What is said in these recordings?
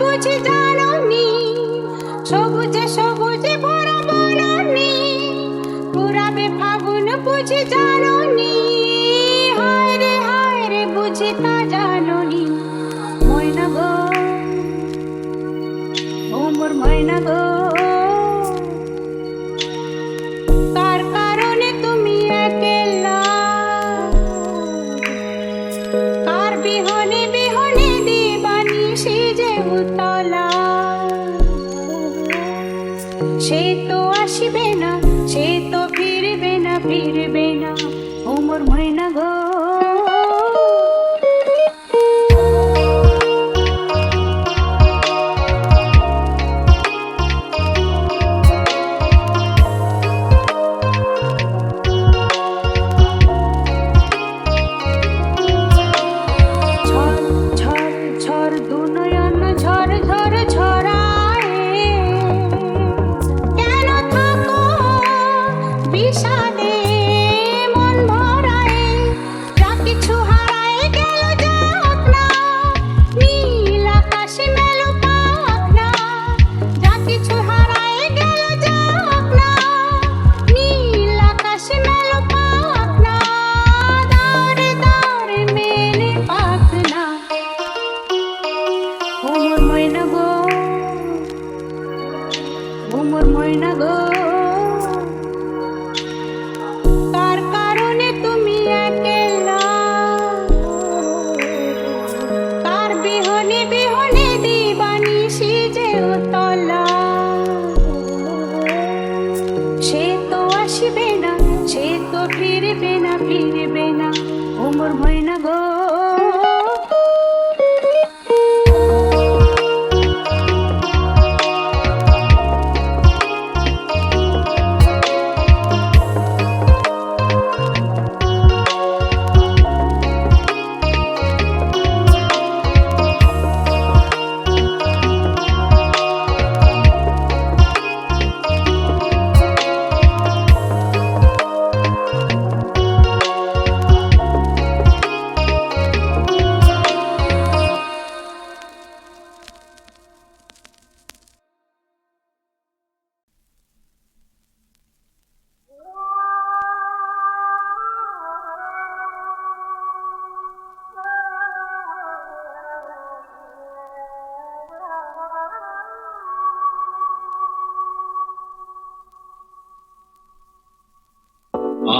বুঝি যা।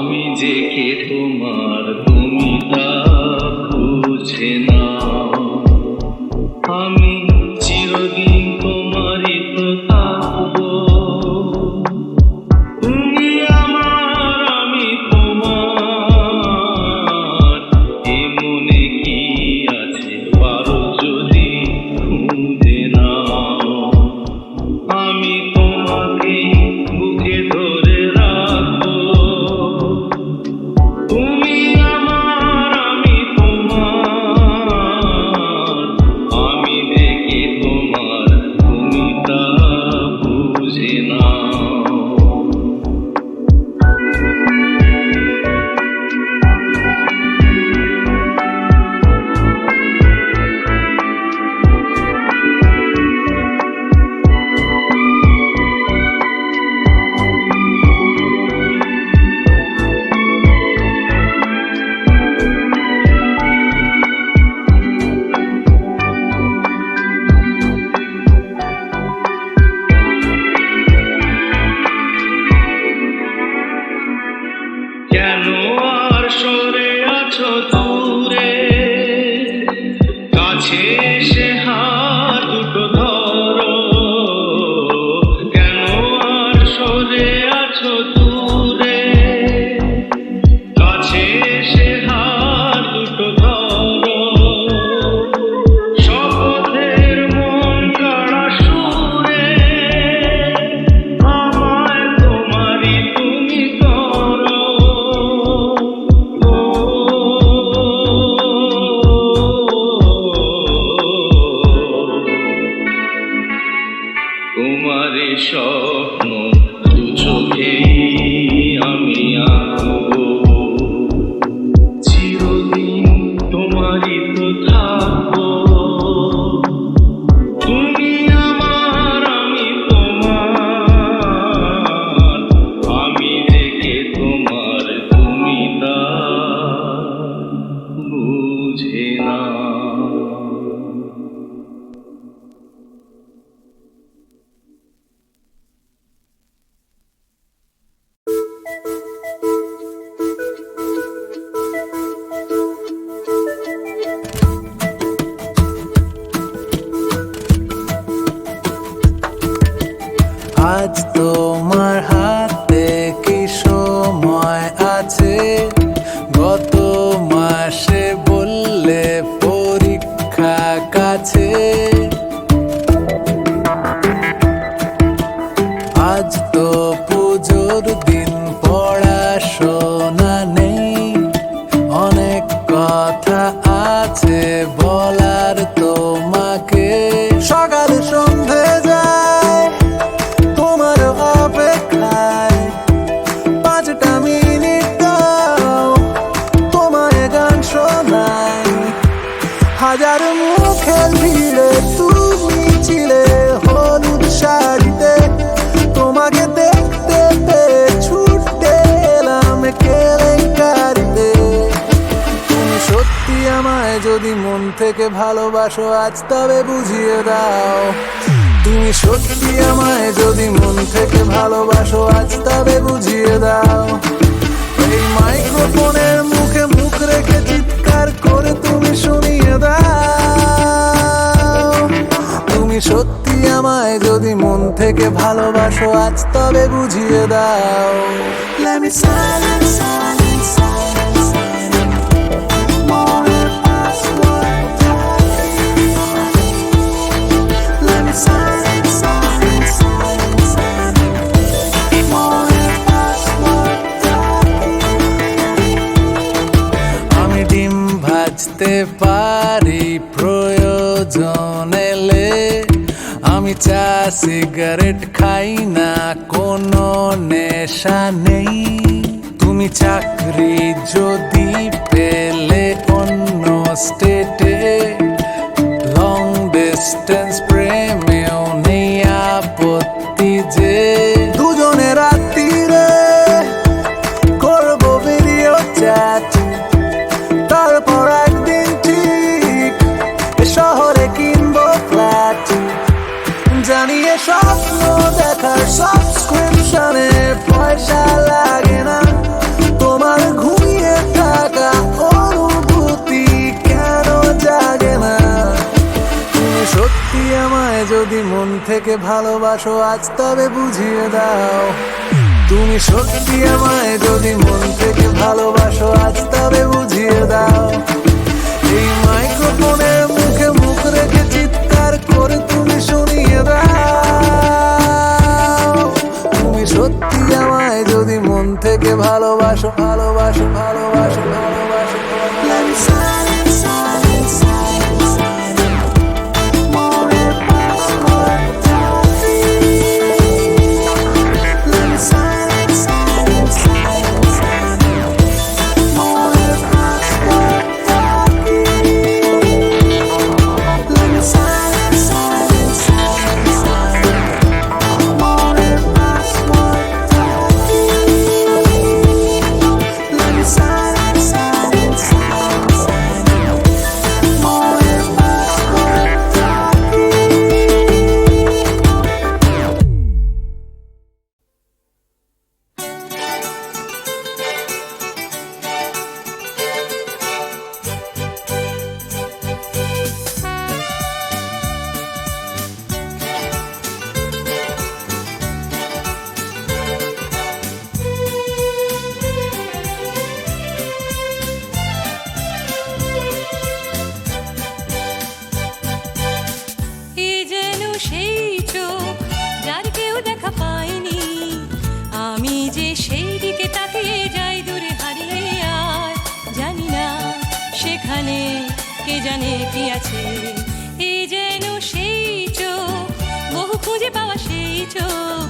আমি যে কে তোমার ya স্বপ্ন আমি আঁকবো। তোমারই আজ তোমার হাজার মুখের ভিড়ে তুমি ছিলে হলুদ শাড়িতে। তোমাকে দেখতে পেয়ে ছুটে এলাম কেলেঙ্কারিতে। তুমি সত্যি আমায় যদি মন থেকে ভালোবাসো, আজ তবে বুঝিয়ে দাও। তুমি সত্যি আমায় যদি মন থেকে ভালোবাসো, আজ তবে বুঝিয়ে দাও। এই মাইক্রোফোনের মুখে মুখ রেখে চিৎকার করে তুমি শুনিয়ে দাও। তুমি সত্যি আমায় যদি মন থেকে ভালোবাসো আজ তবে বুঝিয়ে দাও। Let me silence, সিগারেট খাই না কোনো নেশা নেই। তুমি চাকরি যদি পেলে অন্য স্টেটে লং ডিস্টেন্স লাগে না। তোমার ঘুমিয়ে থাকা অনুভূতি কেন জাগে না? তুমি সত্যি আমায় যদি মন থেকে ভালোবাসো, আজ তবে বুঝিয়ে দাও। তুমি সত্যি আমায় যদি মন থেকে ভালোবাসো, আজ তবে বুঝিয়ে দাও। এই মাইক্রোফোনের জানে, কে জানে কি আছে? এই যেন সেই চোখ, বহু খুঁজে পাওয়া সেই চোখ।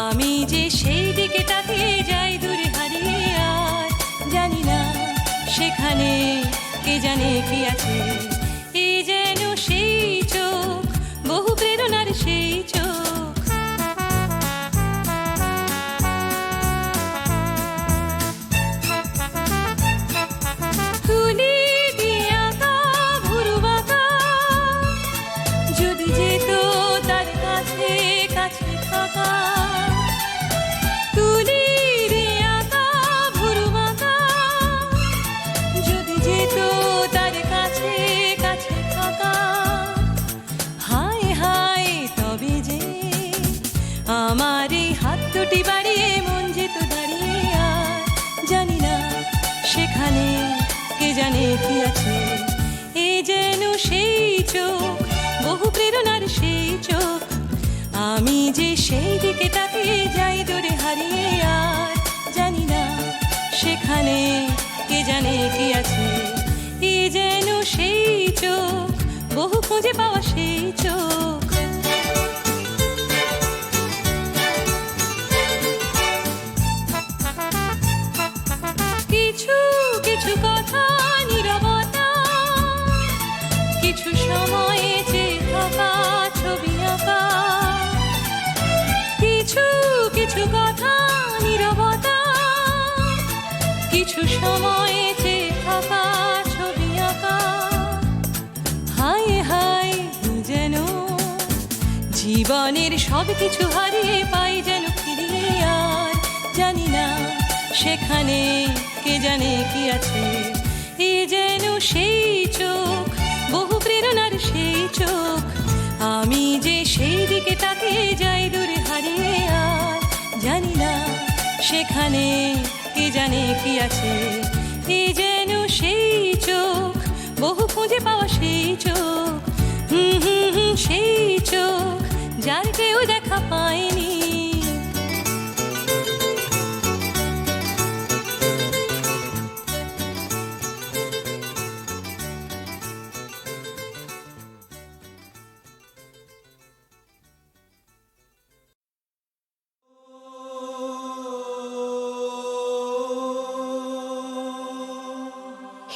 আমি যে সেই দিকে তাকিয়ে যাই দূরে হারিয়ে আর জানি না সেখানে কে জানে কি আছে। দুটি বাড়িয়ে মন যেত দাঁড়িয়ে আর জানি না সেখানে কে জানে কি আছে। এ যেন সেই চোখ, বহু প্রেরণার সেই চোখ। আমি যে সেই দিকে তাকিয়ে যাই দূরে হারিয়ে আর জানি না সেখানে কে জানে কি আছে। এ যেন সেই চোখ, বহু খুঁজে পাওয়া সেই চোখ। সব কিছু হারিয়ে পাই যেন ফিরিয়ে আর। জানি না সেখানে কে জানে কি আছে। এ যেন সেই চোখ, বহু প্রেরণার সেই চোখ। আমি যে সেই দিকে তাকিয়ে যাই দূরে হারিয়ে আর। জানি না সেখানে কে জানে কি আছে। এ যেন সেই চোখ, বহু খুঁজে পাওয়া সেই চোখ। হুম হুম হুম, সেই চোখ। যার কেউ দেখা পায়নি।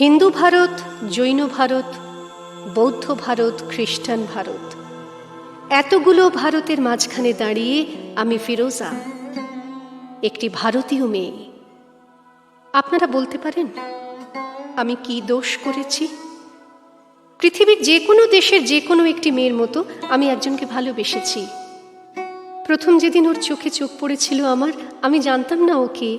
হিন্দু ভারত জৈন ভারত বৌদ্ধ ভারত খ্রিস্টান ভারত। এতগুলো ভারতের মাঝখানে দাঁড়িয়ে আমি ফিরোজা, একটি ভারতীয় মেয়ে। আপনারা বলতে পারেন, আমি কি দোষ করেছি? পৃথিবীর যে কোনো দেশের যে কোনো একটি মেয়ের মতো আমি একজনকে ভালোবেসেছি। প্রথম যেদিন ওর চোখে চোখ পড়েছিল আমার, আমি জানতাম না ওকে।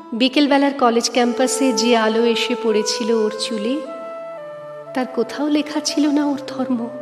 বিকেলবেলার কলেজ ক্যাম্পাসে যে আলো এসে পড়েছিল ওর চুলে, তার কোথাও লেখা ছিল না ওর ধর্ম।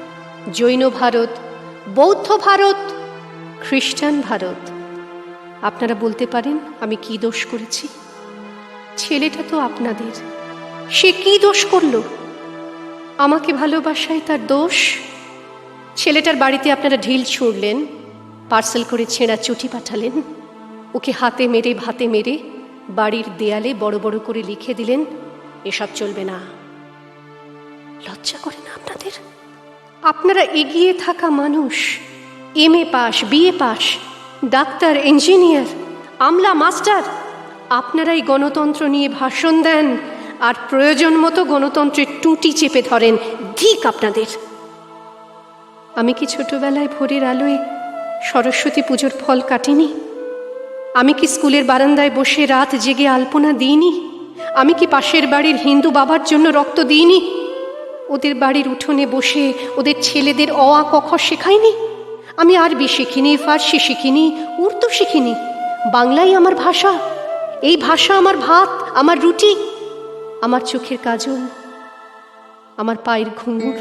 জৈন ভারত, বৌদ্ধ ভারত, খ্রিস্টান ভারত। আপনারা বলতে পারেন, আমি কি দোষ করেছি? ছেলেটা তো আপনাদের। সে কি দোষ করল? আমাকে ভালোবাসায় তার দোষ? ছেলেটার বাড়িতে আপনারা ঢিল ছুঁড়লেন, পার্সেল করে ছেঁড়া চুটি পাঠালেন, ওকে হাতে মেরে ভাতে মেরে বাড়ির দেয়ালে বড় বড় করে লিখে দিলেন, এসব চলবে না। লজ্জা করে না আপনাদের? আপনারা এগিয়ে থাকা মানুষ, M A pass B A pass, doctor, engineer, Amla master, আপনারাই গণতন্ত্র নিয়ে ভাষণ দেন আর প্রয়োজন মতো গণতন্ত্রের টুটি চেপে ধরেন ধিক আপনাদের। আমি কি ছোটবেলায় ভোরের আলোয় সরস্বতী পুজোর ফল কাটিনি? আমি কি স্কুলের বারান্দায় বসে রাত জেগে আলপনা দিইনি? আমি কি পাশের বাড়ির হিন্দু বাবার জন্য রক্ত দিইনি? ওদের বাড়ির উঠোনে বসে ওদের ছেলেদের অ আ ক খ শেখাইনি আমি আরবি শিখিনি, ফার্সি শিখিনি, উর্দু শিখিনি। বাংলাই আমার ভাষা। এই ভাষা আমার ভাত, আমার রুটি, আমার চোখের কাজল, আমার পায়ের ঘুঙুর।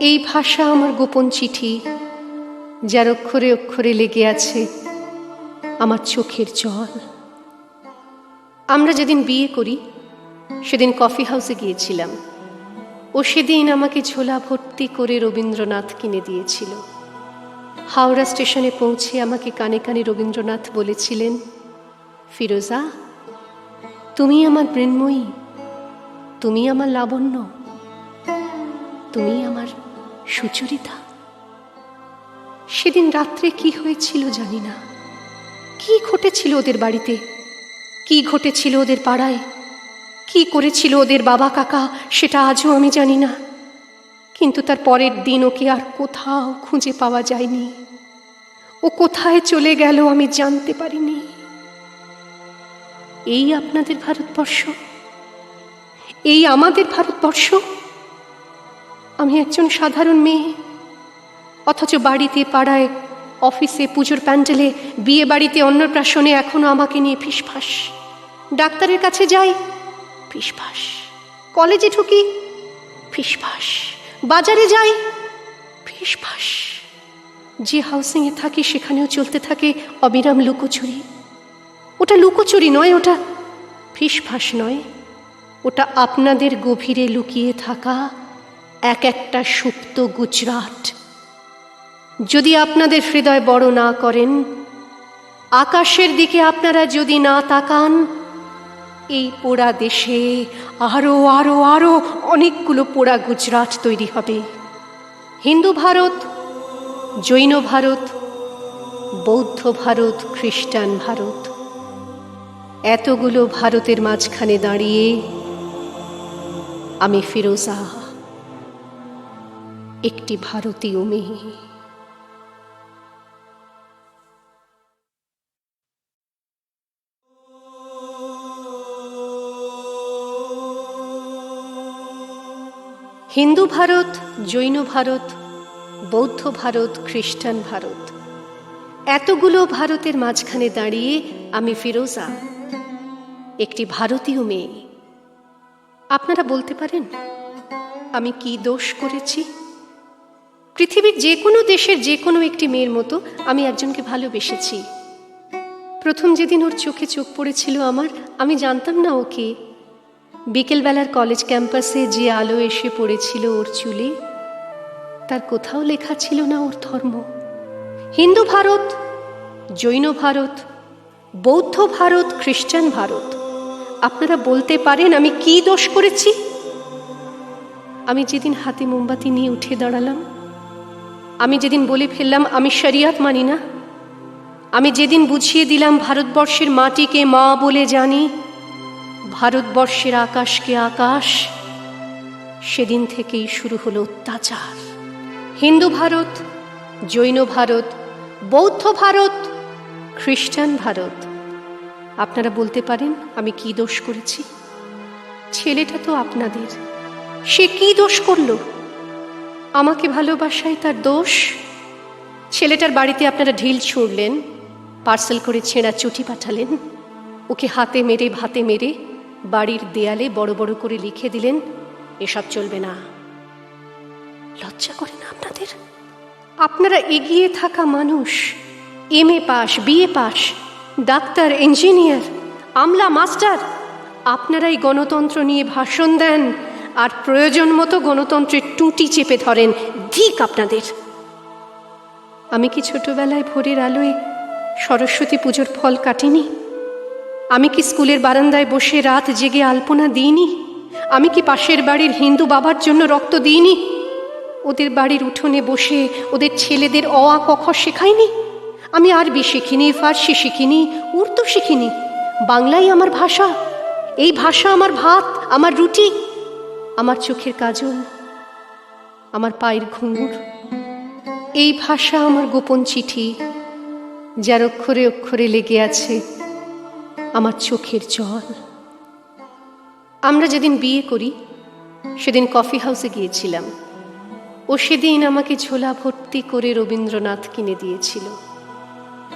এই ভাষা আমার গোপন চিঠি, যার অক্ষরে অক্ষরে লেগে আছে আমার চোখের জল। আমরা যেদিন বিয়ে করি, সেদিন কফি হাউসে গিয়েছিলাম। ও সেদিন আমাকে ঝোলা ভর্তি করে রবীন্দ্রনাথ কিনে দিয়েছিল। হাওড়া স্টেশনে পৌঁছে আমাকে কানে কানে রবীন্দ্রনাথ বলেছিলেন, ফিরোজা, তুমি আমার মৃন্ময়ী, তুমি আমার লাবণ্য, তুমি আমার সুচরিতা। সেদিন রাত্রে কি হয়েছিল জানি না। কি ঘটেছিল ওদের বাড়িতে? কি ঘটেছিল ওদের পাড়ায়? কি করেছিল ওদের বাবা কাকা সেটা আজও আমি জানি না। কিন্তু তার পরের দিন ওকে আর কোথাও খুঁজে পাওয়া যায়নি। ও কোথায় চলে গেল আমি জানতে পারিনি। এই আপনাদের ভারতবর্ষ? এই আমাদের ভারতবর্ষ? আমি একজন সাধারণ মেয়ে। অথচ বাড়িতে পাড়ায়, অফিসে পুজোর প্যান্ডেলে বিয়ে বাড়িতে অন্নপ্রাশনে এখনও আমাকে নিয়ে ফিসফাস। ডাক্তারের কাছে যাই। ফিসফাস। কলেজে ঢুকি, ফিসফাস। বাজারে যাই, ফিসফাস। যে হাউসিংয়ে থাকি, সেখানেও চলতে থাকে অবিরাম লুকোচুরি। ওটা লুকোচুরি নয়, ওটা ফিসফাস নয়। ওটা আপনাদের গভীরে লুকিয়ে থাকা এক একটা সুপ্ত গুজরাট। যদি আপনাদের হৃদয় বড় না করেন, আকাশের দিকে আপনারা যদি না তাকান এই পোড়া দেশে আরও আরও আরও অনেকগুলো পোড়া গুজরাট তৈরি হবে। হিন্দু ভারত, জৈন ভারত, বৌদ্ধ ভারত, খ্রিস্টান ভারত। এতগুলো ভারতের মাঝখানে দাঁড়িয়ে আমি ফিরোজা, একটি ভারতীয় মেয়ে। হিন্দু ভারত, জৈন ভারত, বৌদ্ধ ভারত, খ্রিস্টান ভারত। এতগুলো ভারতের মাঝখানে দাঁড়িয়ে আমি ফিরোজা, একটি ভারতীয় মেয়ে। আপনারা বলতে পারেন, আমি কি দোষ করেছি? পৃথিবীর যে কোনো দেশের যে কোনো একটি মেয়ের মতো আমি একজনকে ভালোবেসেছি। প্রথম যেদিন ওর চোখে চোখ পড়েছিল আমার, আমি জানতাম না ওকে। বিকেলবেলার কলেজ ক্যাম্পাসে যে আলো এসে পড়েছিল ওর চুলে, তার কোথাও লেখা ছিল না ওর ধর্ম। হিন্দু ভারত, জৈন ভারত, বৌদ্ধ ভারত, খ্রিস্টান ভারত, আপনারা বলতে পারেন আমি কি দোষ করেছি? আমি যেদিন হাতে মোমবাতি নিয়ে উঠে দাঁড়ালাম, আমি যেদিন বলে ফেললাম আমি শরিয়াত মানি না, আমি যেদিন বুঝিয়ে দিলাম ভারতবর্ষের মাটিকে মা বলে জানি ভারতবর্ষের আকাশকে আকাশ, সেদিন থেকেই শুরু হলো অত্যাচার। হিন্দু ভারত, জৈন ভারত, বৌদ্ধ ভারত, খ্রিস্টান ভারত। আপনারা বলতে পারেন, আমি কি দোষ করেছি? ছেলেটা তো আপনাদের। সে কি দোষ করল? আমাকে ভালোবাসায় তার দোষ? ছেলেটার বাড়িতে আপনারা ঢিল ছুঁড়লেন, পার্সেল করে ছেঁড়া চুটি পাঠালেন, ওকে হাতে মেরে, ভাতে মেরে বাড়ির দেয়ালে বড় বড় করে লিখে দিলেন এসব চলবে না। লজ্জা করে না আপনাদের? আপনারা এগিয়ে থাকা মানুষ M A pass B A pass doctor engineer Amla master আপনারাই গণতন্ত্র নিয়ে ভাষণ দেন আর প্রয়োজন মতো গণতন্ত্রের টুটি চেপে ধরেন ধিক আপনাদের। আমি কি ছোটবেলায় ভোরের আলোয় সরস্বতী পুজোর ফল কাটিনি? আমি কি স্কুলের বারান্দায় বসে রাত জেগে আলপনা দিইনি? আমি কি পাশের বাড়ির হিন্দু বাবার জন্য রক্ত দিইনি? ওদের বাড়ির উঠোনে বসে ওদের ছেলেদের অ আ কখ শেখাইনি? আমি আরবি শিখিনি, ফার্সি শিখিনি, উর্দু শিখিনি। বাংলাই আমার ভাষা। এই ভাষা আমার ভাত, আমার রুটি। আমার চোখের কাজল, আমার পায়ের ঘুঙুর। এই ভাষা আমার গোপন চিঠি, যার অক্ষরে অক্ষরে লেগে আছে আমার চোখের জল। আমরা যেদিন বিয়ে করি, সেদিন কফি হাউসে গিয়েছিলাম। ও সেদিন আমাকে ঝোলা ভর্তি করে রবীন্দ্রনাথ কিনে দিয়েছিল।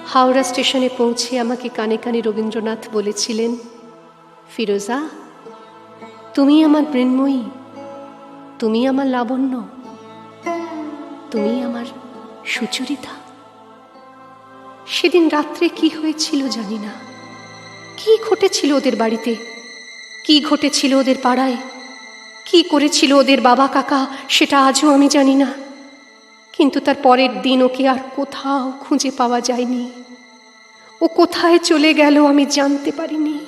হাওড়া স্টেশনে পৌঁছে আমাকে কানে কানে রবীন্দ্রনাথ বলেছিলেন, ফিরোজা, তুমি আমার মৃন্ময়ী, তুমি আমার লাবণ্য, তুমি আমার সুচরিতা। সেদিন রাত্রে কি হয়েছিল জানি না। কি ঘটেছিল ওদের বাড়িতে? কি ঘটেছিল ওদের পাড়ায়? কি করেছিল ওদের বাবা কাকা, সেটা আজও আমি জানি না। কিন্তু তার পরের দিন ওকে আর কোথাও খুঁজে পাওয়া যায়নি। ও কোথায় চলে গেল আমি জানতে পারিনি।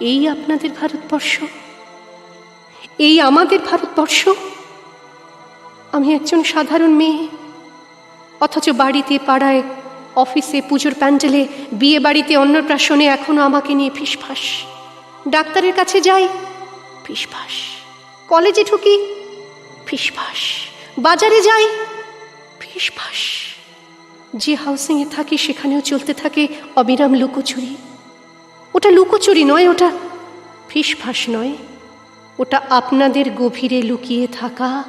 এই আপনাদের ভারতবর্ষ? এই আমাদের ভারতবর্ষ? আমি একজন সাধারণ মেয়ে, অথচ বাড়িতে, পাড়ায় অফিসে পুজোর প্যান্ডেলে, বিয়ে বাড়িতে অন্নপ্রাশনে এখনও আমাকে নিয়ে ফিসফাস। ডাক্তারের কাছে যাই, ফিসফাস। কলেজে ঢুকি, ফিসফাস। বাজারে যাই, ফিসফাস। যে হাউসিংয়ে থাকি সেখানেও চলতে থাকে অবিরাম লুকোচুরি। ওটা লুকোচুরি নয়, ওটা ফিসফাস নয়। ওটা আপনাদের গভীরে লুকিয়ে থাকা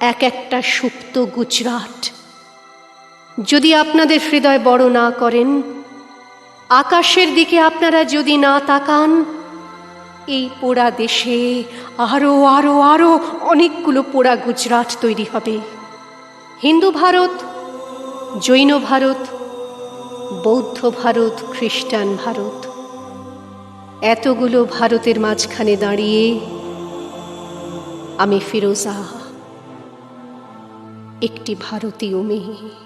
এক একটা সুপ্ত গুজরাট। যদি আপনাদের হৃদয় বড় না করেন, আকাশের দিকে আপনারা যদি না তাকান, এই পোড়া দেশে আরও আরও আরও অনেকগুলো পোড়া গুজরাট তৈরি হবে। হিন্দু ভারত, জৈন ভারত, বৌদ্ধ ভারত, খ্রিস্টান ভারত, এতগুলো ভারতের মাঝখানে দাঁড়িয়ে আমি ফিরোজা, একটি ভারতীয় মেয়ে।